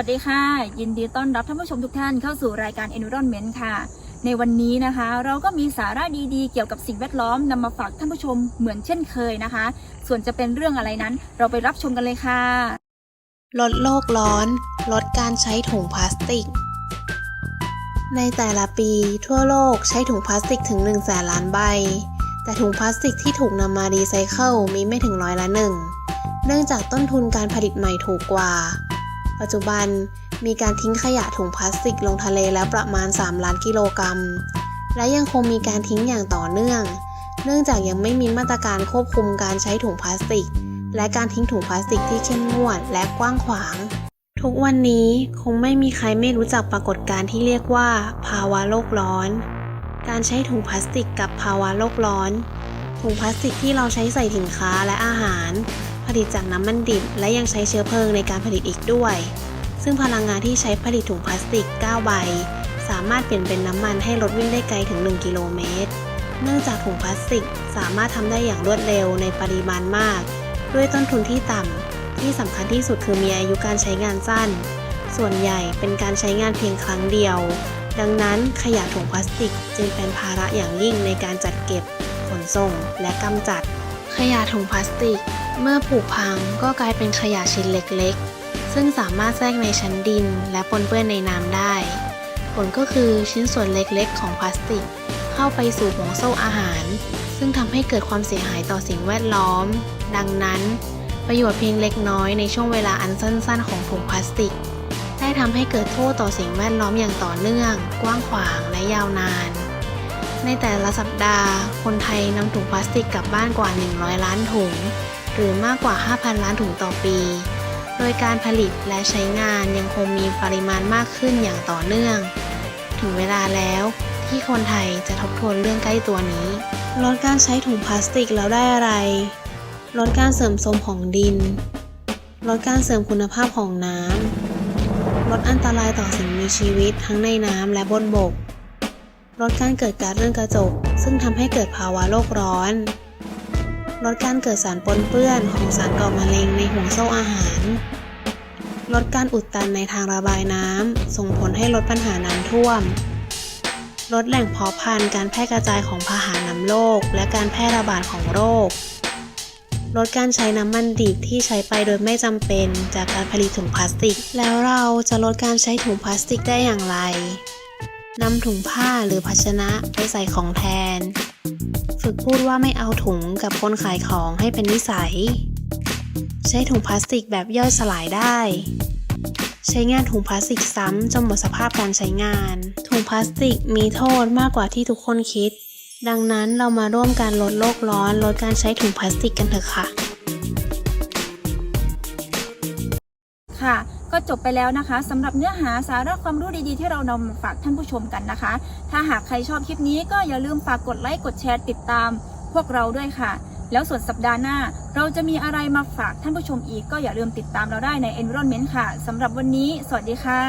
สวัสดีค่ะ ยินดีต้อนรับท่านผู้ชมทุกท่านเข้าสู่รายการ Environment ค่ะ ในวันนี้นะคะ เราก็มีสาระดีๆ เกี่ยวกับสิ่งแวดล้อมนำมาฝากท่านผู้ชมเหมือนเช่นเคยนะคะ ส่วนจะเป็นเรื่องอะไรนั้น เราไปรับชมกันเลยค่ะ ลดโลกร้อน ลดการใช้ถุงพลาสติก ในแต่ละปี ทั่วโลกใช้ถุงพลาสติกถึง1แสนล้านใบ แต่ถุงพลาสติกที่ถูกนำมารีไซเคิลมีไม่ถึงร้อยละหนึ่ง เนื่องจากต้นทุนการผลิตใหม่ถูกกว่า ปัจจุบันมีการทิ้งขยะถุงพลาสติกลงทะเลแล้วประมาณ 3 ล้านกิโลกรัม และยังคงมีการทิ้งอย่างต่อเนื่อง เนื่องจากยังไม่มีมาตรการควบคุมการใช้ถุงพลาสติก และการทิ้งถุงพลาสติกที่เข้มงวดและกว้างขวาง ทุกวันนี้คงไม่มีใครไม่รู้จักปรากฏการณ์ที่เรียกว่า ภาวะโลกร้อน การใช้ถุงพลาสติกกับภาวะโลกร้อน ถุงพลาสติกที่เราใช้ใส่สินค้าและอาหาร ผลิตจากน้ำมันดิบ และยังใช้เชื้อเพลิงในการผลิตอีกด้วย ซึ่งพลังงานที่ใช้ผลิตถุงพลาสติก 9 ใบ สามารถเปลี่ยนเป็นน้ำมันให้รถวิ่งได้ไกลถึง 1 กิโลเมตร เนื่องจากถุงพลาสติกสามารถทำได้อย่างรวดเร็วในปริมาณมาก ด้วยต้นทุนที่ต่ำ ที่สำคัญที่สุดคือมีอายุการใช้งานสั้น ส่วนใหญ่เป็นการใช้งานเพียงครั้งเดียว ดังนั้นขยะถุงพลาสติกจึงเป็นภาระอย่างยิ่งในการจัดเก็บ ขนส่ง และกำจัด ขยะถุงพลาสติก เมื่อผุพังก็กลายเป็นขยะชิ้นเล็กๆ ซึ่งสามารถแทรกในชั้นดินและปนเปื้อนในน้ำได้ ผลก็คือชิ้นส่วนเล็กๆ ของพลาสติก เข้าไปสู่ห่วงโซ่อาหาร ซึ่งทำให้เกิดความเสียหายต่อสิ่งแวดล้อม ดังนั้น ประโยชน์เพียงเล็กน้อยในช่วงเวลาอันสั้น ๆ ของถุงพลาสติก ได้ทำให้เกิดโทษต่อสิ่งแวดล้อมอย่างต่อเนื่อง กว้างขวางและยาวนานในแต่ละสัปดาห์ คนไทยนำถุงพลาสติกกลับบ้านกว่า 100 ล้านถุง หรือมากกว่า 5,000 ล้านถุงต่อปี โดยการผลิตและใช้งานยังคงมีปริมาณมากขึ้นอย่างต่อเนื่อง ถึงเวลาแล้วที่คนไทยจะทบทวนเรื่องใกล้ตัวนี้ ลดการใช้ถุงพลาสติกแล้วได้อะไร ลดการเสื่อมโทรมของดิน ลดการเสื่อมคุณภาพของน้ำ ลดอันตรายต่อสิ่งมีชีวิตทั้งในน้ำและบนบก ลดการเกิดก๊าซเรือนกระจก ซึ่งทำให้เกิดภาวะโลกร้อน ลดการเกิดสารปนเปื้อนของสารก่อมะเร็งในห่วงโซ่อาหาร ลดการอุดตันในทางระบายน้ำ ส่งผลให้ลดปัญหาน้ำท่วม ลดแหล่งเพาะพันธุ์การแพร่กระจายของพาหะนำโรคและการแพร่ระบาดของโรค ลดการใช้น้ำมันดิบที่ใช้ไปโดยไม่จำเป็นจากการผลิตถุงพลาสติก แล้วเราจะลดการใช้ถุงพลาสติกได้อย่างไรนำถุงผ้าหรือภาชนะไปใส่ของแทน ฝึกพูดว่าไม่เอาถุงกับคนขายของให้เป็นนิสัย ใช้ถุงพลาสติกแบบย่อยสลายได้ ใช้งานถุงพลาสติกซ้ำจนหมดสภาพการใช้งาน ถุงพลาสติกมีโทษมากกว่าที่ทุกคนคิด ดังนั้นเรามาร่วมกันลดโลกร้อน ลดการใช้ถุงพลาสติกกันเถอะค่ะ ค่ะ จบไปแล้วนะคะสำหรับเนื้อหาสาระความรู้ดีๆ ที่เรานำมาฝากท่านผู้ชมกันนะคะ ถ้าหากใครชอบคลิปนี้ก็อย่าลืมฝากกดไลค์กดแชร์ติดตาม พวกเราด้วยค่ะ แล้วส่วนสัปดาห์หน้า เราจะมีอะไรมาฝากท่านผู้ชมอีกก็อย่าลืมติดตามเราได้ใน Environment ค่ะสำหรับวันนี้ สวัสดีค่ะ